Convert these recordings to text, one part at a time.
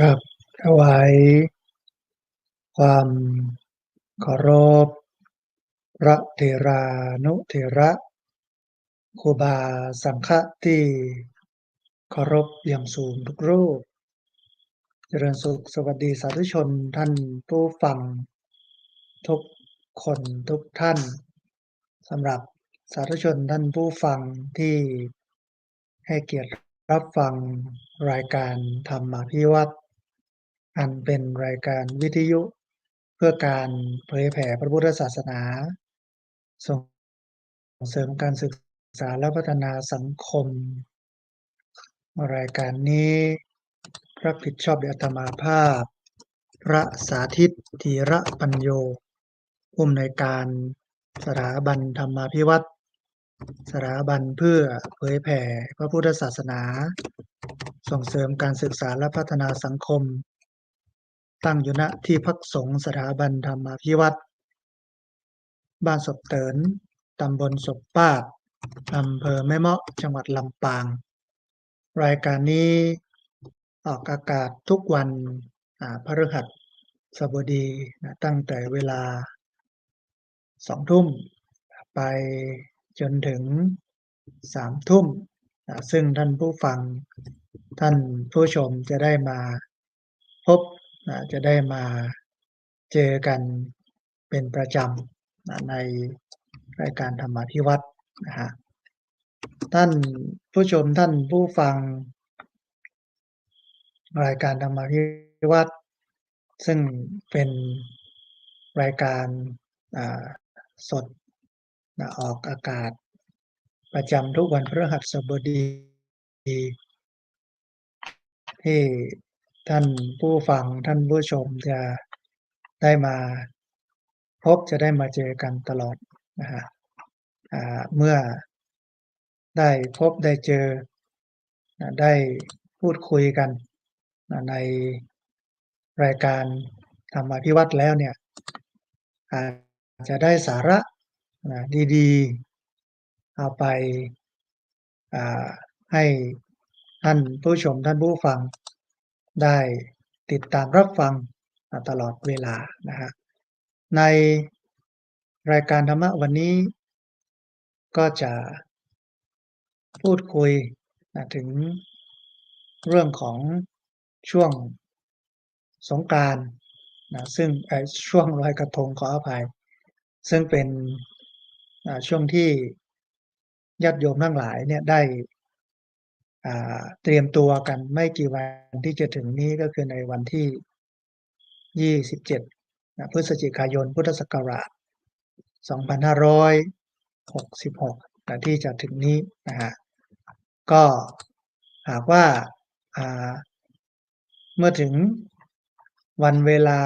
กับถวายความเคารพพระเถรานุเถระครูบาสังฆะที่เคารพอย่างสูงทุกรูป เจริญสุขสวัสดีสาธุชนท่านผู้ฟัง ทุกคนทุกท่านสำหรับสาธุชนท่านผู้ฟังที่ให้เกียรติรับฟังรายการธรรมาภิวัตน์ อันเป็นรายการวิทยุเพื่อการเผยแผ่พระพุทธศาสนา ส่งเสริมการศึกษาและพัฒนาสังคม รายการนี้รับผิดชอบโดยอาตมาภาพ พระสาธิตธีระปัญโยผู้อำนวยการสถาบันธรรมาภิวัตน์สถาบันเพื่อเผยแผ่พระพุทธศาสนา ส่งเสริมการศึกษาและพัฒนาสังคม ตั้งอยู่ณที่พักสงฆ์สถาบันธรรมาภิวัตน์บ้านศพเตินตำบลศพป้าดอำเภอแม่เมาะจังหวัดลำปาง รายการนี้ออกอากาศทุกวันพฤหัสบดีนะตั้งแต่เวลาสองทุ่มไปจนถึงสามทุ่มนะซึ่งท่านผู้ฟังท่านผู้ชมจะได้มาพบ นะจะได้มาเจอกันเป็นประจำนะในรายการธรรมาภิวัตน์นะฮะท่านผู้ชมท่านผู้ฟัง รายการธรรมาภิวัตน์ซึ่งเป็นรายการสดนะออกอากาศ ประจำทุกวันพฤหัสบดีที่ ท่านผู้ฟังท่านผู้ชมจะได้มาพบจะได้มาเจอกันตลอดนะฮะเมื่อได้พบได้เจอได้พูดคุยกันในรายการธรรมาภิวัตน์แล้วเนี่ยอาจจะได้สาระดีๆ เอาไปให้ท่านผู้ชมท่านผู้ฟัง ได้ติดตามรับฟังตลอดเวลานะฮะในรายการธรรมะวันนี้ ก็จะพูดคุยนะถึงเรื่องของช่วงสงกานต์นะซึ่งช่วงลอยกระทงขออภัย ซึ่งเป็นช่วงที่ญาติโยมทั้งหลายเนี่ยได้ เตรียมตัวกันไม่กี่วันที่จะถึงนี้ก็คือในวันที่ 27นะพฤศจิกายนพุทธศักราช 2566นะที่จะถึงนี้นะฮะก็หากว่าอ่าเมื่อถึงวันเวลา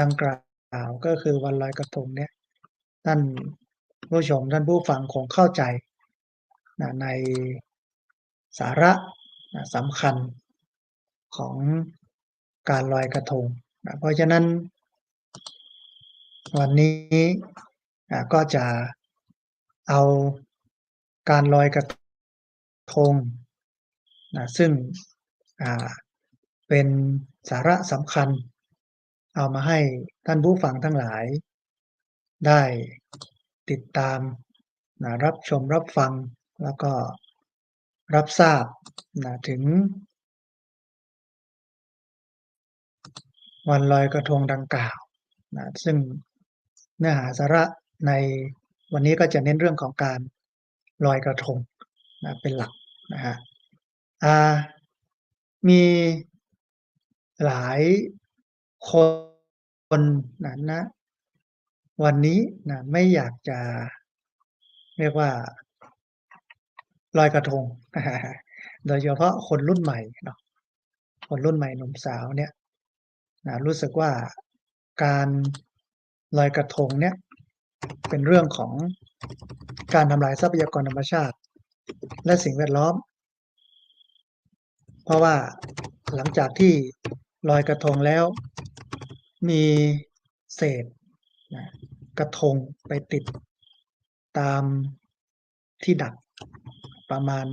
ดังกล่าวก็คือวันลอยกระทงเนี่ยท่านผู้ชมท่านผู้ฟังคงเข้าใจนะใน สาระนะสำคัญของการลอยกระทงนะเพราะฉะนั้น วันนี้อ่าก็จะเอาการลอยกระทงนะซึ่งเป็นสาระสำคัญ เอามาให้ท่านผู้ฟังทั้งหลาย ได้ติดตามนะรับชมรับฟังแล้วก็ รับทราบนะถึง วันลอยกระทงดังกล่าวนะซึ่งเนื้อหาสาระในวันนี้ก็จะเน้นเรื่องของการลอยกระทงนะเป็นหลักนะฮะอ่ามีหลายคนนะนะวันนี้นะไม่อยากจะเรียกว่า ลอยกระทง โดยเฉพาะคนรุ่นใหม่เนาะคนรุ่นใหม่หนุ่มสาวเนี่ยนะรู้สึกว่าการลอยกระทงเนี่ยเป็นเรื่องของการทำลายทรัพยากรธรรมชาติ และสิ่งแวดล้อม เพราะว่าหลังจากที่ลอยกระทงแล้ว มีเศษนะกระทงไปติดตามที่ดัก ประมาณ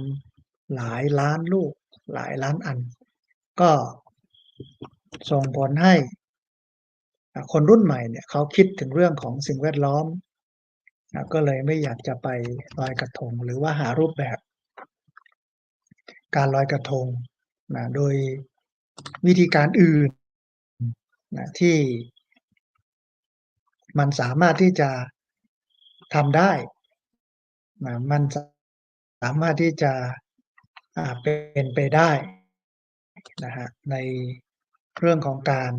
หลายล้านลูกหลายล้านอัน ก็ส่งผลให้คนรุ่นใหม่เนี่ยเขาคิดถึงเรื่องของสิ่งแวดล้อมนะก็เลยไม่อยากจะไปลอยกระทงหรือว่าหารูปแบบ การลอยกระทงนะโดยวิธีการอื่นนะที่มันสามารถที่จะทำได้นะมันสามารถที่จะเป็นไปได้นะฮะในเรื่องของการ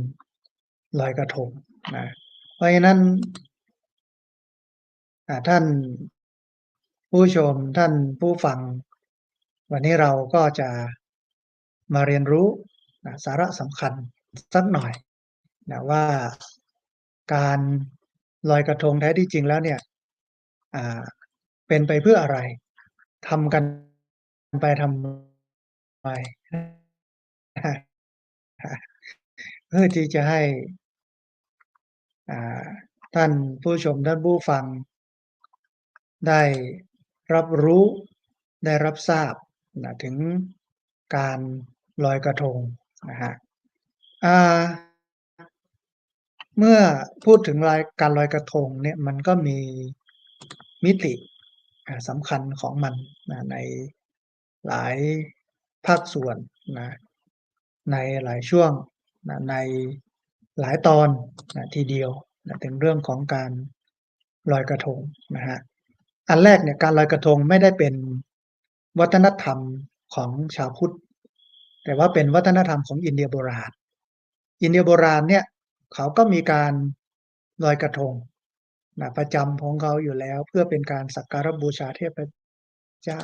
ลอยกระทงนะเพราะฉะนั้นท่านผู้ชมท่านผู้ฟัง วันนี้เราก็จะมาเรียนรู้นะสาระสำคัญสักหน่อยนะว่าการลอยกระทงแท้ที่จริงแล้วเนี่ยเป็นไปเพื่ออะไร ทำกันไปทำไมเพื่อที่จะให้ท่านผู้ชมท่านผู้ฟัง ได้รับรู้ได้รับทราบนะถึงการลอยกระทงนะฮะเมื่อพูดถึงลอยการลอยกระทงเนี่ยมันก็มีมิติ สำคัญของมันนะในหลายภาคส่วนนะในหลายช่วงนะในหลายตอนนะทีเดียวนะถึงเรื่องของการลอยกระทงนะฮะอันแรกเนี่ยการลอยกระทงไม่ได้เป็นวัฒนธรรมของชาวพุทธแต่ว่าเป็นวัฒนธรรมของอินเดียโบราณ อินเดียโบราณเนี่ยเขาก็มีการลอยกระทง นะประจำของเขาอยู่แล้ว เพื่อเป็นการสักการบูชาเทพเจ้า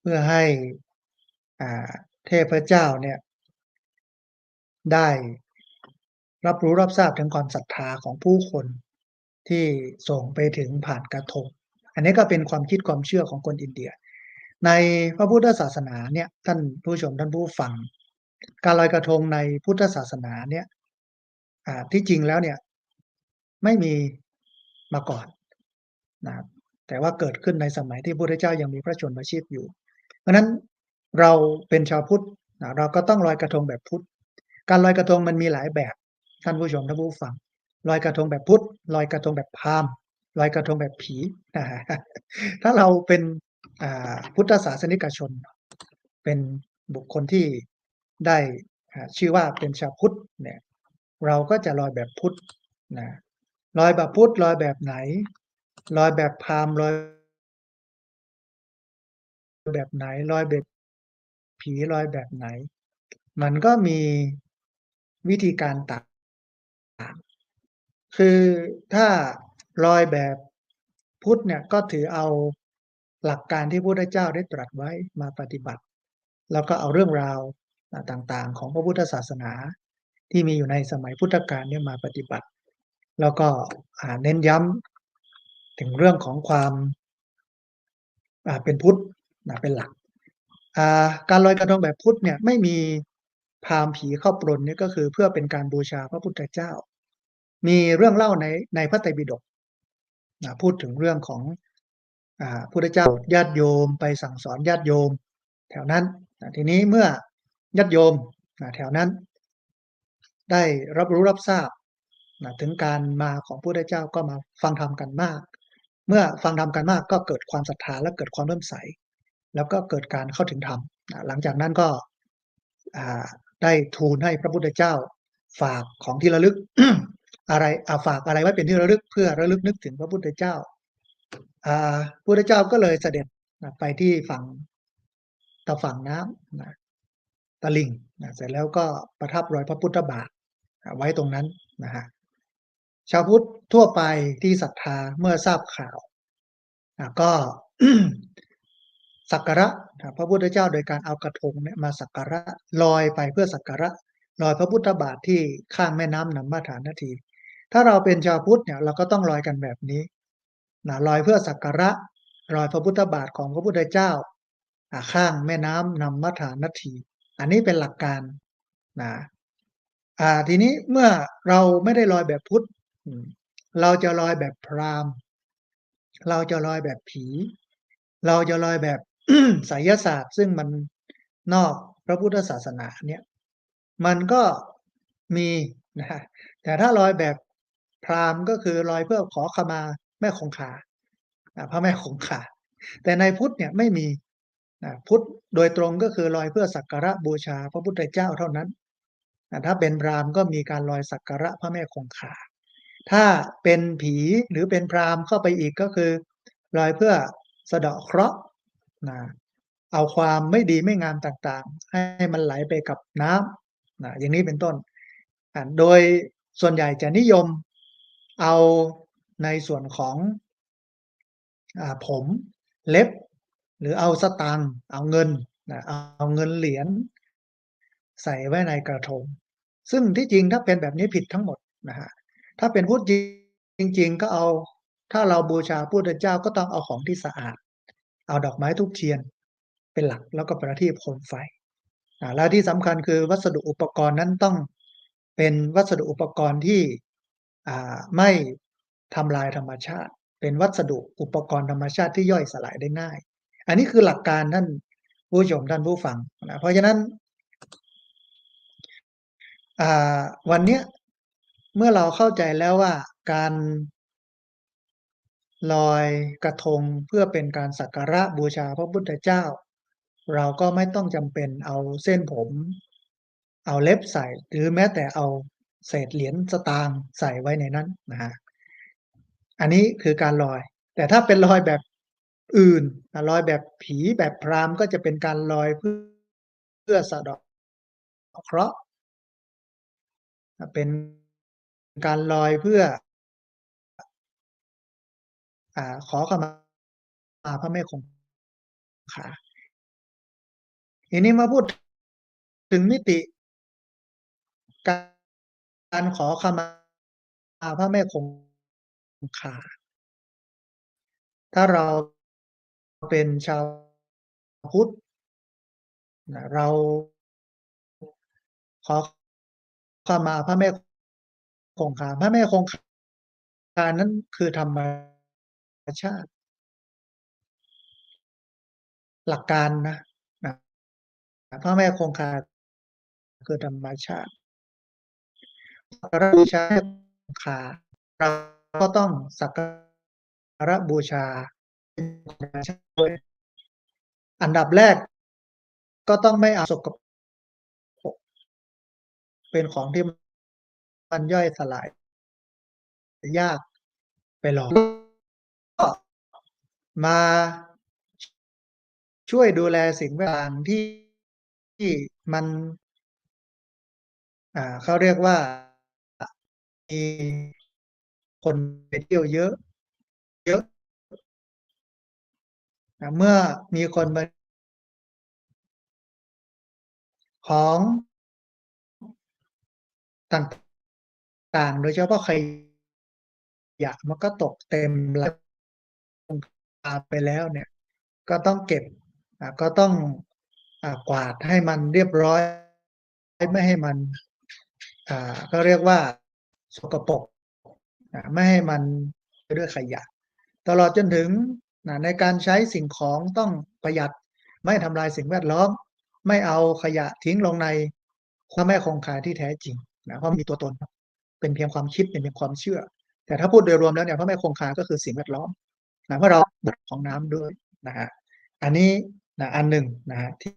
เพื่อให้อ่าเทพเจ้าเนี่ยได้รับรู้รับทราบถึงความศรัทธาของผู้คนที่ส่งไปถึงผ่านกระทง อันนี้ก็เป็นความคิดความเชื่อของคนอินเดีย ในพระพุทธศาสนาเนี่ยท่านผู้ชมท่านผู้ฟัง การลอยกระทงในพุทธศาสนาเนี่ยที่จริงแล้วเนี่ยไม่มี มาก่อนนะครับแต่ว่าเกิดขึ้นในสมัยที่พระพุทธเจ้ายังมีพระชนมชีพอยู่ เพราะนั้นเราเป็นชาวพุทธนะเราก็ต้องลอยกระทงแบบพุทธ การลอยกระทงมันมีหลายแบบท่านผู้ชมท่านผู้ฟังลอยกระทงแบบพุทธลอยกระทงแบบพราหมณ์ลอยกระทงแบบผีนะฮะถ้าเราเป็นพุทธศาสนิกชน เป็นบุคคลที่ได้ชื่อว่าเป็นชาวพุทธเนี่ยเราก็จะลอยแบบพุทธนะ ลอยแบบพุทธลอยแบบไหนลอยแบบพามลอยแบบไหนลอยแบบผีลอยแบบไหน มันก็มีวิธีการต่างคือถ้าลอยแบบพุทธเนี่ยก็ถือเอาหลักการที่พระพุทธเจ้าได้ตรัสไว้มาปฏิบัติ แล้วก็เอาเรื่องราวต่างๆ ของพระพุทธศาสนาที่มีอยู่ในสมัยพุทธกาลเนี่ยมาปฏิบัติ แล้วก็เน้นย้ำถึงเรื่องของความเป็นพุทธเป็นหลัก การลอยกระทงแบบพุทธเนี่ยไม่มีพามผีเข้าปลนนี่ก็คือเพื่อเป็นการบูชาพระพุทธเจ้า มีเรื่องเล่าในในพระไตรปิฎกพูดถึงเรื่องของอ่าพุทธเจ้าญาติโยมไปสั่งสอนญาติโยม แถวนั้นทีนี้เมื่อญาติโยมแถวนั้น ได้รับรู้รับทราบ นะถึงการมาของพระพุทธเจ้าก็มาฟังธรรมกันมาก เมื่อฟังธรรมกันมากก็เกิดความศรัทธาและเกิดความเริ่อมใส แล้วก็เกิดการเข้าถึงธรรมนะหลังจากนั้นก็ได้ทูลให้พระพุทธเจ้า ฝากของที่ระลึกอะไรอาฝากอะไรไว้เป็นที่ระลึกเพื่อระลึกนึกถึงพระพุทธเจ้าพระพุทธเจ้าก็เลยเสด็จนะไปที่ฝั่งตะฝั่งน้ำนะตะลิงนะเสร็จแล้วก็ประทับรอยพระพุทธบาทไว้ตรงนั้นนะฮะ ชาวพุทธทั่วไปที่ศรัทธาเมื่อทราบข่าวก็สักการะพระพุทธเจ้าโดยการเอากระทงเนี่ยมาสักการะลอยไปเพื่อสักการะลอยพระพุทธบาทที่ข้างแม่น้ำนำมาฐานนาที ถ้าเราเป็นชาวพุทธเนี่ยเราก็ต้องลอยกันแบบนี้นะลอยเพื่อสักการะลอยพระพุทธบาทของพระพุทธเจ้าข้างแม่น้ำนำมาฐานนาที อันนี้เป็นหลักการนะทีนี้เมื่อเราไม่ได้ลอยแบบพุทธ เราจะลอยแบบพรามเราจะลอยแบบผี เราจะลอยแบบไสยศาสตร์ ซึ่งมันนอกพระพุทธศาสนาเนี่ย มันก็มีนะฮะแต่ถ้าลอยแบบพรามก็คือลอยเพื่อขอขมาแม่คงคาพระแม่คงคาแต่ในพุทธเนี่ยไม่มีพุทธโดยตรงก็คือลอยเพื่อสักการะบูชาพระพุทธเจ้าเท่านั้นถ้าเป็นพรามก็มีการลอยสักการะพระแม่คงคา ถ้าเป็นผีหรือเป็นพรามเข้าไปอีกก็คือลอยเพื่อสะเดาะเคราะห์นะเอาความไม่ดีไม่งามต่างๆ ให้มันไหลไปกับน้ำนะอย่างนี้เป็นต้น โดยส่วนใหญ่จะนิยมเอาในส่วนของอผมเล็บ หรือเอาสตางค์เอาเงินนะเอาเงินเหรียญใส่ไว้ในกระทง ซึ่งที่จริงถ้าเป็นแบบนี้ผิดทั้งหมดนะฮะ ถ้าเป็นพุทธจริง ๆ ก็เอา ถ้าเราบูชาพุทธเจ้าก็ต้องเอาของที่สะอาด เอาดอกไม้ธูปเทียนเป็นหลักแล้วก็ประทีปโคมไฟอ่าแล้วที่สำคัญคือวัสดุอุปกรณ์นั้นต้องเป็นวัสดุอุปกรณ์ที่อ่าไม่ทำลายธรรมชาติ เป็นวัสดุอุปกรณ์ธรรมชาติที่ย่อยสลายได้ง่าย อันนี้คือหลักการท่านผู้ชมท่านผู้ฟังนะเพราะฉะนั้นอ่าวันเนี้ย เมื่อเราเข้าใจแล้วว่าการลอยกระทงเพื่อเป็นการสักการะบูชาพระพุทธเจ้า เราก็ไม่ต้องจำเป็นเอาเส้นผม เอาเล็บใส่ หรือแม้แต่เอาเศษเหรียญสตางค์ใส่ไว้ในนั้นนะฮะอันนี้คือการลอย แต่ถ้าเป็นลอยแบบอื่นลอยแบบผีแบบพรามก็จะเป็นการลอยเพื่อเพื่อสะเดาะเคราะห์เป็น การลอยเพื่ออ่ขอขมาพระแม่คงคาทีนี้มาพูดถึงมิติ การขอขมาพระแม่คงคาถ้าเราเป็นชาวพุทธเราขอขมาพระแม่ คงคาพระแม่คงคานั้นคือธรรมชาติ หลักการนะพระแม่คงคาคือธรรมชาติสักกาบูชาคงคาเราก็ต้องสักการะบูชาด้วยอันดับแรกก็ต้องไม่เอาสกปรกเป็นของที่ มันย่อยสลายยากไปหลอก็มาช่วยดูแลสิ่งแวดล้อมที่ที่มัน อ่าเขาเรียกว่ามีคนไปเที่ยวเยอะ เยอะนะเมื่อมีคนมาของต่าง ๆ โดยเฉพาะขยะมันก็ตกเต็มแล้วคงคาไปแล้วเนี่ย ก็ต้องเก็บก็ต้องกวาดให้มันเรียบร้อย ไม่ให้มันอ่าเรียกว่าสกปรกไม่ให้มันด้วยขยะ ตลอดจนถึงในการใช้สิ่งของต้องประหยัดไม่ทำลายสิ่งแวดล้อม ไม่เอาขยะทิ้งลงในพระแม่คงคาที่แท้จริงนะเพราะมีตัวตน เป็นเพียงความคิดเป็นเพียงความเชื่อ แต่ถ้าพูดโดยรวมแล้วเนี่ยพระแม่คงคาก็คือสิ่งแวดล้อมนะเพราะเราของน้ำด้วยนะฮะอันนี้นะอันหนึ่งนะฮะที่